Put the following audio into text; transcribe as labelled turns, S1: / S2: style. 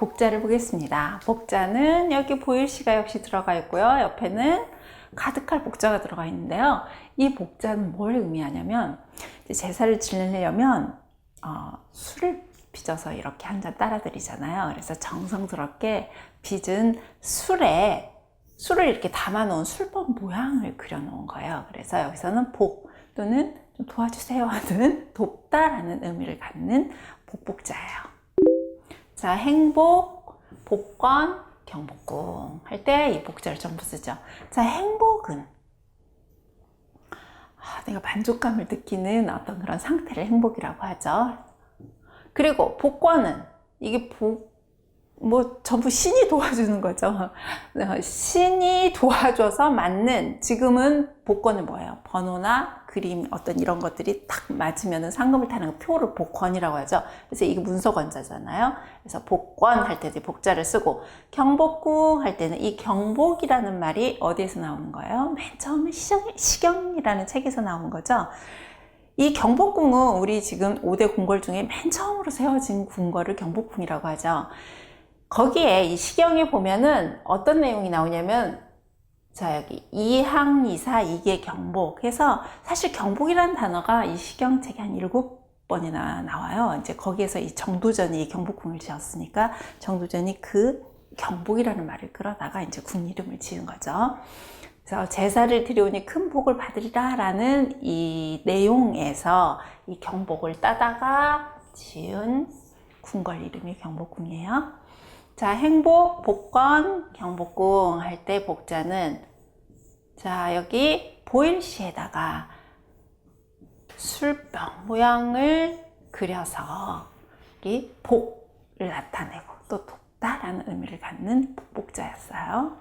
S1: 복자를 보겠습니다. 복자는 여기 보일시가 역시 들어가 있고요. 옆에는 가득할 복자가 들어가 있는데요. 이 복자는 뭘 의미하냐면 제사를 지내려면 어, 술을 빚어서 이렇게 한 잔 따라 드리잖아요. 그래서 정성스럽게 빚은 술에 술을 이렇게 담아 놓은 술법 모양을 그려 놓은 거예요. 그래서 여기서는 복 또는 좀 도와주세요 하는 돕다라는 의미를 갖는 복복자예요. 자, 행복, 복권, 경복궁 할 때 이 복자를 전부 쓰죠. 자, 행복은 아, 내가 만족감을 느끼는 어떤 그런 상태를 행복이라고 하죠. 그리고 복권은 이게 복, 뭐 전부 신이 도와주는 거죠. 어, 신이 도와줘서 맞는 지금은 복권은 뭐예요? 번호나 그림 어떤 이런 것들이 딱 맞으면 상금을 타는 거 표를 복권이라고 하죠. 그래서 이게 문서권자잖아요. 그래서 복권 할때 복자를 쓰고 경복궁 할 때는 이 경복이라는 말이 어디에서 나오는 거예요? 맨 처음에 시경, 시경이라는 책에서 나오는 거죠. 이 경복궁은 우리 지금 5대 궁궐 중에 맨 처음으로 세워진 궁궐을 경복궁이라고 하죠. 거기에 이 시경에 보면은 어떤 내용이 나오냐면 자 여기 이항 이사 이계 경복 해서 사실 경복이라는 단어가 이 시경책에 한 일곱 번이나 나와요. 이제 거기에서 이 정도전이 경복궁을 지었으니까 정도전이 그 경복이라는 말을 끌어다가 이제 궁 이름을 지은 거죠. 그래서 제사를 드려오니 큰 복을 받으리라라는 이 내용에서 이 경복을 따다가 지은 궁궐 이름이 경복궁이에요. 자, 행복, 복권, 경복궁 할 때 복자는 자, 여기 보일시에다가 술병 모양을 그려서 이 복을 나타내고 또 돕다라는 의미를 갖는 복복자였어요.